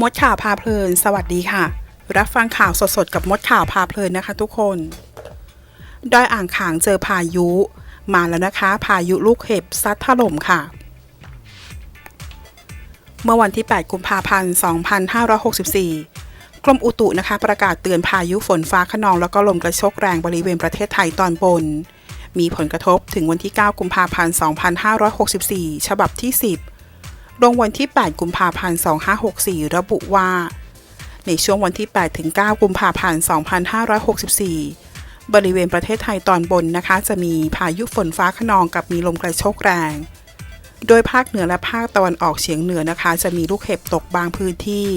มดข่าวพาเพลิน สวัสดีค่ะ รับฟังข่าวสดๆ กับมดข่าวพาเพลินนะคะทุกคน ดอยอ่างขางเจอพายุ มาแล้วนะคะ พายุลูกเห็บซัดถล่มค่ะ เมื่อวันที่ 8 กุมภาพันธ์ 2564 กรมอุตุนะคะ ประกาศเตือนพายุฝนฟ้าขนองแล้วก็ลมกระโชกแรงบริเวณประเทศไทยตอนบน มีผลกระทบถึงวันที่ 9 กุมภาพันธ์ 2564 ฉบับที่ 10 ลงวันที่ 8 กุมภาพันธ์ 2564 ระบุว่า ในช่วงวันที่ 8 ถึง 9 กุมภาพันธ์ 2564 บริเวณประเทศไทยตอนบนนะคะ จะมีพายุฝนฟ้าขนองกับมีลมกระโชกแรง โดยภาคเหนือและภาคตะวันออกเฉียงเหนือนะคะ จะมีลูกเห็บตกบางพื้นที่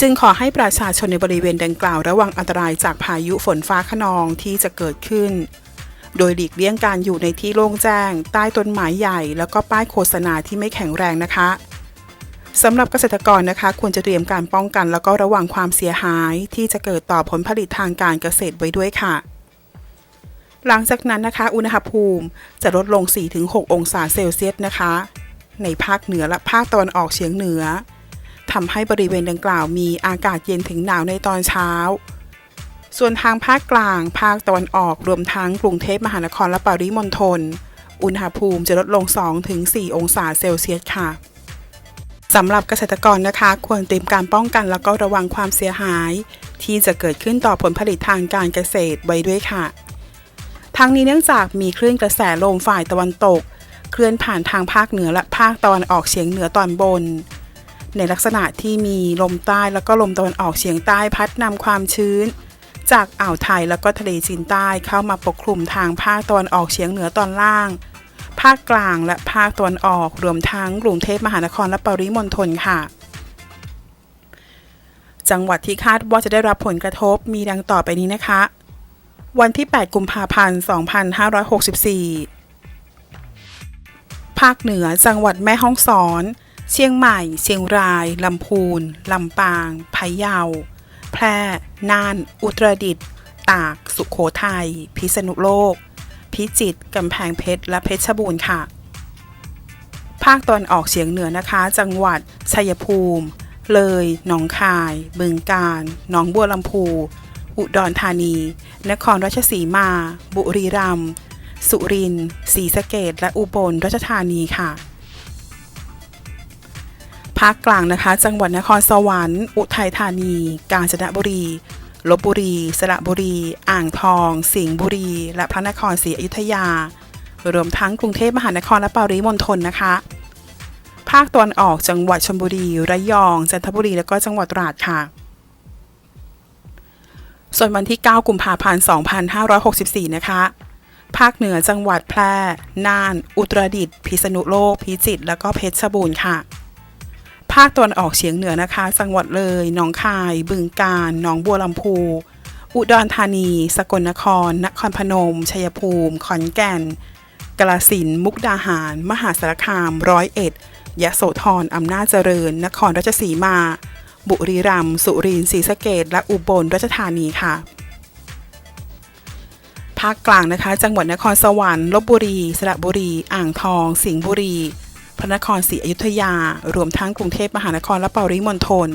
จึงขอให้ประชาชนในบริเวณดังกล่าวระวังอันตรายจากพายุฝนฟ้าขนองที่จะเกิดขึ้น โดยหลีกเลี่ยงการอยู่ในที่โล่งแจ้ง ใต้ต้นไม้ใหญ่ แล้วก็ป้ายโฆษณาที่ไม่แข็งแรงนะคะสำหรับเกษตรกรนะคะ ควรจะเตรียมการป้องกัน แล้วก็ระวังความเสียหาย ที่จะเกิดต่อผลผลิตทางการเกษตรไว้ด้วยค่ะ หลังจากนั้นนะคะ อุณหภูมิจะลดลง 4-6 องศาเซลเซียสนะคะ ในภาคเหนือและภาคตะวันออกเฉียงเหนือทำให้บริเวณดังกล่าวมีอากาศเย็นถึงหนาวในตอนเช้า ส่วนทางภาคกลาง ภาคตะวันออกรวมทั้งกรุงเทพมหานครและปริมณฑล อุณหภูมิจะลดลง 2-4 องศาเซลเซียสค่ะสำหรับเกษตรกรนะคะ ควรเตรียมการป้องกันแล้วก็ระวังความเสียหาย ที่จะเกิดขึ้นต่อผลผลิตทางการเกษตรไว้ด้วยค่ะทั้งนี้เนื่องจากมีคลื่นกระแสลมฝ่ายตะวันตก เคลื่อนผ่านทางภาคเหนือและภาคตะวันออกเฉียงเหนือตอนบน ในลักษณะที่มีลมใต้แล้วก็ลมตะวันออกเฉียงใต้พัดนำความชื้น จากอ่าวไทยแล้วก็ทะเลจีนใต้เข้ามาปกคลุมทางภาคตะวันออกเฉียงเหนือตอนล่าง ภาคกลางและภาคตะวันออกรวมทั้งกรุงเทพมหานครและปริมณฑลค่ะ จังหวัดที่คาดว่าจะได้รับผลกระทบมีดังต่อไปนี้นะคะ วันที่ 8 กุมภาพันธ์ 2564 ภาคเหนือจังหวัดแม่ฮ่องสอน เชียงใหม่ เชียงราย ลำพูน ลำปาง พะเยา แพร่ น่าน อุตรดิตถ์ตาก สุขโขทัย พิษณุโลก พิจิตรกำแพงเพชร และเพชรบูรณ์ค่ะ ภาคตอนออกเฉียงเหนือนะคะ จังหวัด ชัยภูมิ เลย หนองคาย บึงกาฬ หนองบัวลำพู อุดรธานี นครราชสีมา บุรีรัมย์ สุรินทร์ ศรีสะเกษและอุบลราชธานีค่ะ ภาคกลางนะคะ จังหวัดนครสวรรค์ อุทัยธานี กาญจนบุรีลบบุรี สระบุรี อ่างทอง สิงห์บุรี และพระนครศรีอยุธยา รวมทั้งกรุงเทพมหานครและปริมณฑลนะคะ ภาคตะวันออกจังหวัดชลบุรี ระยอง จันทบุรี และก็จังหวัดตราดค่ะ ส่วนวันที่ 9 กุมภาพันธ์ 2564 นะคะ ภาคเหนือจังหวัดแพร่ น่าน อุตรดิตถ์ พิษณุโลก พิจิตร และก็เพชรบูรณ์ค่ะ ภาคตะวันออกเฉียงเหนือนะคะ จังหวัดเลย หนองคาย บึงกาฬ หนองบัวลำพู อุดรธานี สกลนคร นครพนม ชัยภูมิ ขอนแก่น กาฬสินมุกดาหาร มหาสารคาม ร้อยเอ็ด ยะโสธร อำนาจเจริญ นครราชสีมา บุรีรัมย์ สุรินทร์ ศรีสะเกษและอุบลราชธานีค่ะ ภาคกลางนะคะ จังหวัดนครสวรรค์ ลบบุรี สระบุรี อ่างทอง สิงห์บุรี พระนครศรีอยุธยา รวมทั้งกรุงเทพมหานครและปริมณฑล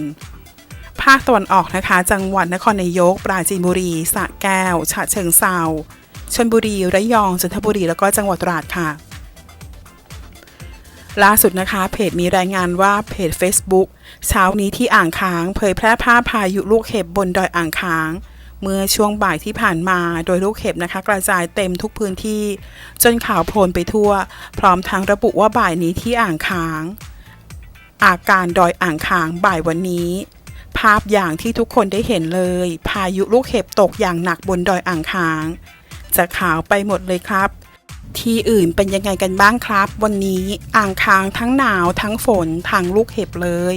ภาคตะวันออกนะคะ จังหวัดนครนายก ปราจีนบุรีสระแก้ว ฉะเชิงเซาชลบุรี ระยอง จันทบุรี แล้วก็จังหวัดตราดค่ะ ล่าสุดนะคะ เพจมีรายงานว่าเพจ Facebook เช้านี้ที่อ่างค้าง เผยแพร่ภาพพายุลูกเห็บบนดอยอ่างค้าง เมื่อช่วงบ่ายที่ผ่านมาโดยลูกเห็บนะคะ กระจายเต็มทุกพื้นที่ จนข่าวโพลนไปทั่ว พร้อมทั้งระบุว่าบ่ายนี้ที่อ่างค้าง อาการดอยอ่างค้างบ่ายวันนี้ ภาพอย่างที่ทุกคนได้เห็นเลย พายุลูกเห็บตกอย่างหนักบนดอยอ่างค้าง จะขาวไปหมดเลยครับ ที่อื่นเป็นยังไงกันบ้างครับ วันนี้อ่างค้างทั้งหนาวทั้งฝนทั้งลูกเห็บเลย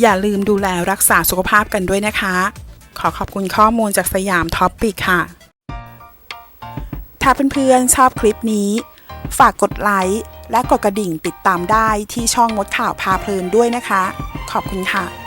อย่าลืมดูแลรักษาสุขภาพกันด้วยนะคะ ขอขอบคุณข้อมูลจากสยามท็อปปิกค่ะ ถ้าเพื่อนๆชอบคลิปนี้ ฝากกดไลค์และกดกระดิ่งติดตามได้ที่ช่องมดข่าวพาเพลินด้วยนะคะ ขอบคุณค่ะ